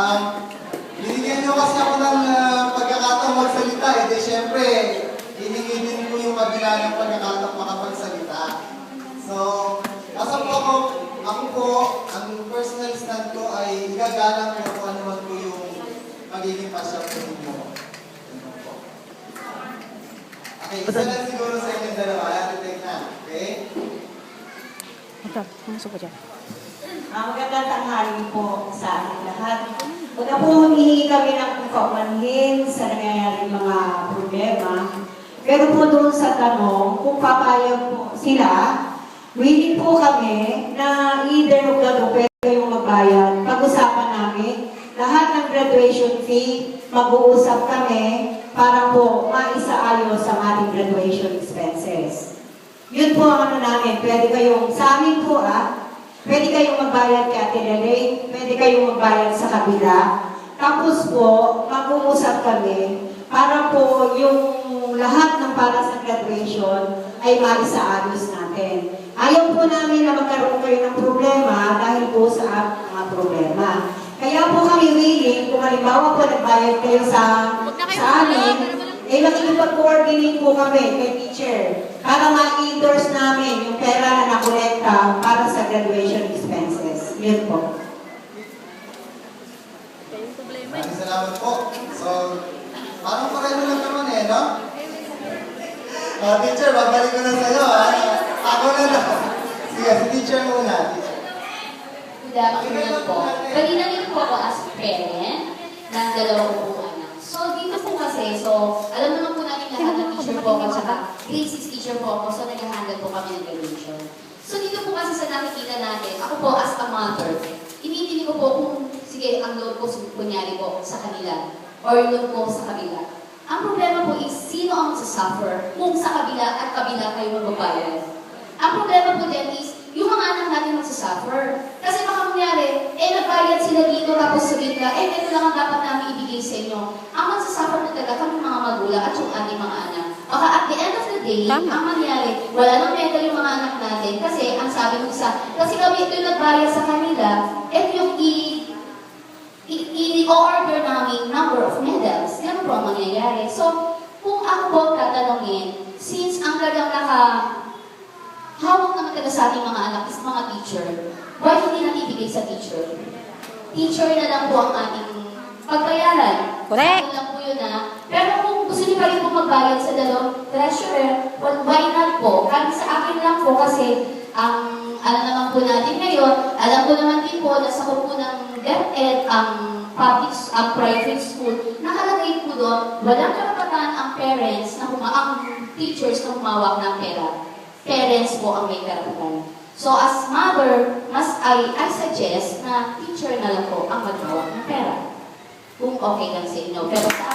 Um, binigyan niyo kasi ako ng uh, pagkakataong magsalita. Eh, di syempre, hiningi din ko yung kabila ng pagkakataong makapagsalita. So, asa po ako, ako po, ang personal stand ko ay igagalang ko kung ano man po yung magiging pasya po ninyo. Okay, isa lang siguro sa inyong dalawa. Ayan, take na. Okay? Ito, pumasok ko dyan. Ah, magandang tanghali po sa ating lahat. Una po humihingi kami ng kaumanhin sa nangyayaring mga problema. Pero po doon sa tanong, kung papayag po sila, willing po kami na either the two, pwede kayong magbayad. Pag-usapan namin, lahat ng graduation fee, mag-uusap kami para po maisaayos ang ating graduation expenses. Yun po ang ano namin, pwede kayong, sa amin po ah, Pwede kayong magbayad kay Ate Lele, pwede kayong magbayad sa kabila. Tapos po, mag-uusap kami para po yung lahat ng para sa graduation ay maisaayos natin. Ayaw po namin na magkaroon kayo ng problema dahil po sa mga problema. Kaya po kami willing, kung halimbawa po nagbayad kayo sa, sa amin, eh makikipag-coordinate po kami kay teacher para ma-endorse namin yung pera na nakolekta para sa graduation expenses. Yun po. Maraming salamat po. So, parang pareho lang naman eh, no? Ah, teacher, babalik ko na sa'yo, ha? Ako na lang. Sige, si teacher muna. Good afternoon po. Kanina din po ako as parent ng dalawang po anak. So, dito po kasi, so, alam naman po natin lahat ng teacher po ako, tsaka grade 6 teacher po ako, so nag-handle po kami ng graduation. So, dito po kasi sa nakikita natin, ako po as a mother, iniintindi ko po kung, sige, ang load ko, kunyari po, sa kanila, or load ko sa kabila. Ang problema po is, sino ang suffer kung sa kabila at kabila kayo magbabayad? Ang problema po din is, yung mga anak natin magsasuffer. Kasi baka mangyari, eh nagbayad sila dito tapos sabihin nila, eh ito lang ang dapat namin ibigay sa inyo. Ang magsasuffer na talaga kami mga magulang at yung ating mga anak. Baka at the end of day, Tama. ang mangyari, wala nang medal yung mga anak natin kasi ang sabi mo sa, kasi kami ito yung nagbayad sa kanila, ito yung i i- i-order namin number of medals. Yan po ang mangyayari. So, kung ako po tatanungin, since ang talagang naka hawak naman talaga sa ating mga anak is mga teacher, why hindi natin ibigay sa teacher? Teacher na lang po ang ating pagbayaran. Correct. Akin lang po yun na. Pero po magbayad sa dalawang treasurer, well, why not po? Kami sa akin lang po kasi ang alam naman po natin ngayon, alam ko naman din po na sa po ng DepEd, ang public, ang private school, nakalagay po doon, walang karapatan ang parents na huma, ang teachers na humawak ng pera. Parents po ang may karapatan. So as mother, mas I, I suggest na teacher na lang po ang maghawak ng pera. Kung okay lang sa inyo. Pero sa akin,